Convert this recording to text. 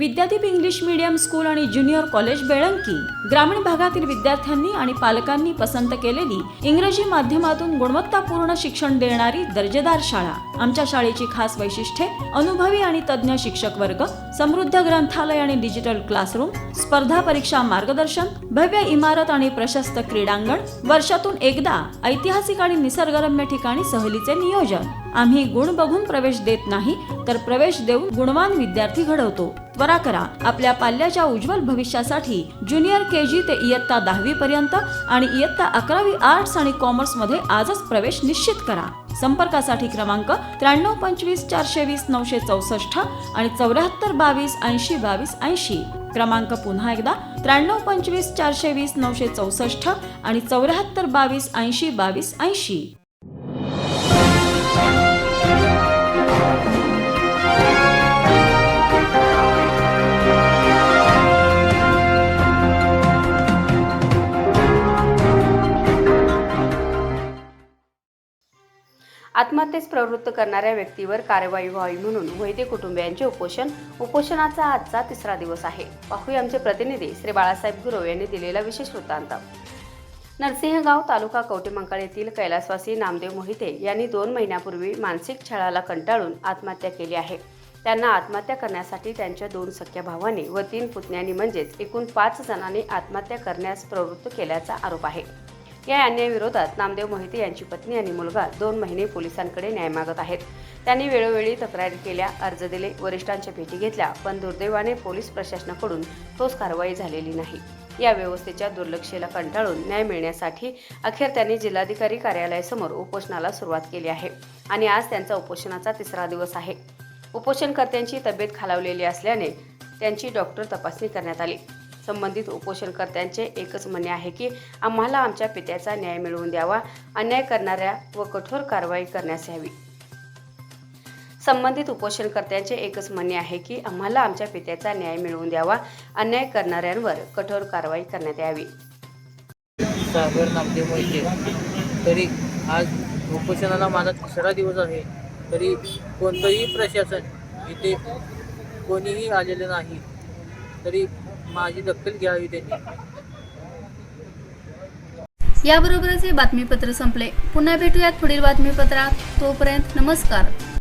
Vidyadeep English medium school आणि junior college Belanki. ग्रामीण भागातील विद्यार्थ्यांनी आणि पालकांनी पसंत केलेली इंग्रजी माध्यमातून गुणवत्तापूर्ण शिक्षण देणारी दर्जेदार शाळा. आमच्या शाळेची खास वैशिष्ट्ये अनुभवी आणि तज्ज्ञ शिक्षक वर्ग समृद्ध ग्रंथालय आणि डिजिटल क्लासरूम स्पर्धा परीक्षा मार्गदर्शन भव्य इमारत आणि प्रशस्त क्रीडांगण वर्षातून एकदा ऐतिहासिक आणि निसर्गरम्य ठिकाणी सहलीचे नियोजन. आम्ही गुण बघून प्रवेश देत नाही तर प्रवेश देऊन गुणवान विद्यार्थी घडवतो. त्वरा करा आपल्या पाल्याच्या उज्ज्वल भविष्यासाठी ज्युनियर के जी ते इयत्ता दहावी पर्यंत आणि इयत्ता अकरावी आर्ट्स आणि कॉमर्समध्ये आजच प्रवेश निश्चित करा. संपर्कासाठी क्रमांक त्र्याण्णव पंचवीस चारशे वीस नऊशे चौसष्ट आणि चौऱ्याहत्तर बावीस ऐंशी बावीस ऐंशी. क्रमांक पुन्हा एकदा त्र्याण्णव पंचवीस चारशे वीस नऊशे चौसष्ट आणि चौऱ्याहत्तर बावीस ऐंशी बावीस ऐंशी. आत्महत्येस प्रवृत्त करणाऱ्या व्यक्तीवर कारवाई व्हावी म्हणून मोहिते कुटुंबियांचे उपोषण. उपोषणाचा आजचा तिसरा दिवस आहे. पाहूया आमचे प्रतिनिधी श्री बाळासाहेब गुरव यांनी दिलेला विशेष वृत्तांत. नरसिंहगाव तालुका कवटेमंकाळ येथील कैलासवासी नामदेव मोहिते यांनी दोन महिन्यापूर्वी मानसिक छळाला कंटाळून आत्महत्या केली आहे. त्यांना आत्महत्या करण्यासाठी त्यांच्या दोन सख्या भावांनी व तीन पुतण्यांनी म्हणजेच एकूण पाच जणांनी आत्महत्या करण्यास प्रवृत्त केल्याचा आरोप आहे. या अन्यायाविरोधात नामदेव मोहिते यांची पत्नी आणि मुलगा दोन महिने पोलिसांकडे न्याय मागत आहेत. त्यांनी वेळोवेळी तक्रारी केल्या अर्ज दिले वरिष्ठांच्या भेटी घेतल्या पण दुर्दैवाने पोलीस प्रशासनाकडून ठोस कारवाई झालेली नाही. या व्यवस्थेच्या दुर्लक्षेला कंटाळून न्याय मिळण्यासाठी अखेर त्यांनी जिल्हाधिकारी कार्यालयासमोर उपोषणाला सुरुवात केली आहे आणि आज त्यांचा उपोषणाचा तिसरा दिवस आहे. उपोषणकर्त्यांची तब्येत खालावलेली असल्याने त्यांची डॉक्टर तपासणी करण्यात आली. संबंधित उपोषणकर्त्यांचे एकच म्हणणे आहे की आम्हाला आमच्या पित्याचा न्याय मिळवून द्यावा. अन्याय करणाऱ्या व कठोर कारवाई करण्यास यावी. संबंधित उपोषणकर्त्यांचे एकच म्हणणे आहे की आम्हाला आमच्या पित्याचा न्याय मिळवून द्यावा. अन्याय करणाऱ्यांवर कठोर कारवाई करण्यात यावी. सागर नामदेव मोहिते. तरी आज उपोषणाला माझा तिसरा दिवस आहे. तरी कोणतंही प्रशासन इथे कोणीही आलेलं नाही. तरी माझी दखल घ्यावी त्यांनी. याबरोबरच हे बातमीपत्र संपले. पुन्हा भेटूयात पुढील बातमीपत्रात. तोपर्यंत नमस्कार.